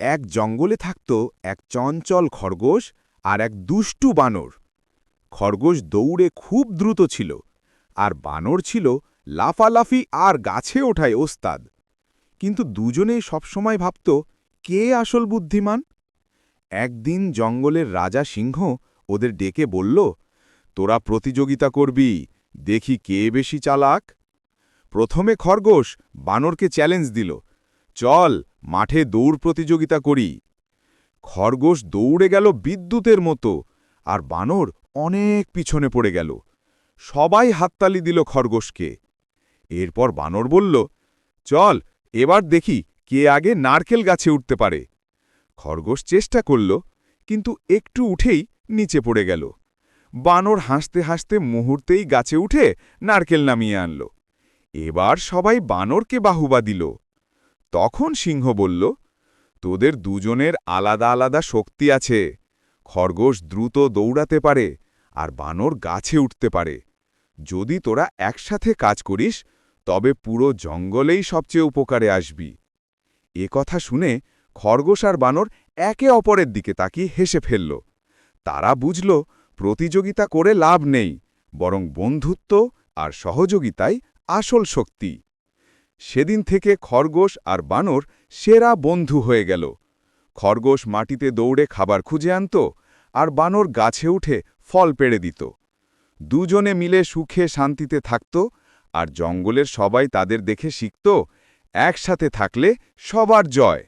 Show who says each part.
Speaker 1: এক জঙ্গলে থাকত এক চঞ্চল খরগোশ আর এক দুষ্টু বানর। খরগোশ দৌড়ে খুব দ্রুত ছিল আর বানর ছিল লাফালাফি আর গাছে ওঠায় ওস্তাদ। কিন্তু দুজনেই সবসময় ভাবত, কে আসল বুদ্ধিমান? একদিন জঙ্গলের রাজা সিংহ ওদের ডেকে বলল, তোরা প্রতিযোগিতা করবি, দেখি কে বেশি চালাক? প্রথমে খরগোশ বানরকে চ্যালেঞ্জ দিল, চল মাঠে দৌড় প্রতিযোগিতা করি। খরগোশ দৌড়ে গেল বিদ্যুতের মতো, আর বানর অনেক পিছনে পড়ে গেল। সবাই হাততালি দিল খরগোশকে। এরপর বানর বলল, চল, এবার দেখি কে আগে নারকেল গাছে উঠতে পারে। খরগোশ চেষ্টা করল, কিন্তু একটু উঠেই নিচে পড়ে গেল। বানর হাসতে হাসতে মুহূর্তেই গাছে উঠে নারকেল নামিয়ে আনল। এবার সবাই বানরকে বাহুবা দিল। তখন সিংহ বলল, তোদের দুজনের আলাদা আলাদা শক্তি আছে। খরগোশ দ্রুত দৌড়াতে পারে আর বানর গাছে উঠতে পারে। যদি তোরা একসাথে কাজ করিস, তবে পুরো জঙ্গলেই সবচেয়ে উপকারে আসবি। এ কথা শুনে খরগোশ আর বানর একে অপরের দিকে তাকিয়ে হেসে ফেলল। তারা বুঝল, প্রতিযোগিতা করে লাভ নেই, বরং বন্ধুত্ব আর সহযোগিতাই আসল শক্তি। সেদিন থেকে খরগোশ আর বানর সেরা বন্ধু হয়ে গেল। খরগোশ মাটিতে দৌড়ে খাবার খুঁজে আনত আর বানর গাছে উঠে ফল পেড়ে দিত। দুজনে মিলে সুখে শান্তিতে থাকত আর জঙ্গলের সবাই তাদের দেখে শিখত, একসাথে থাকলে সবার জয়।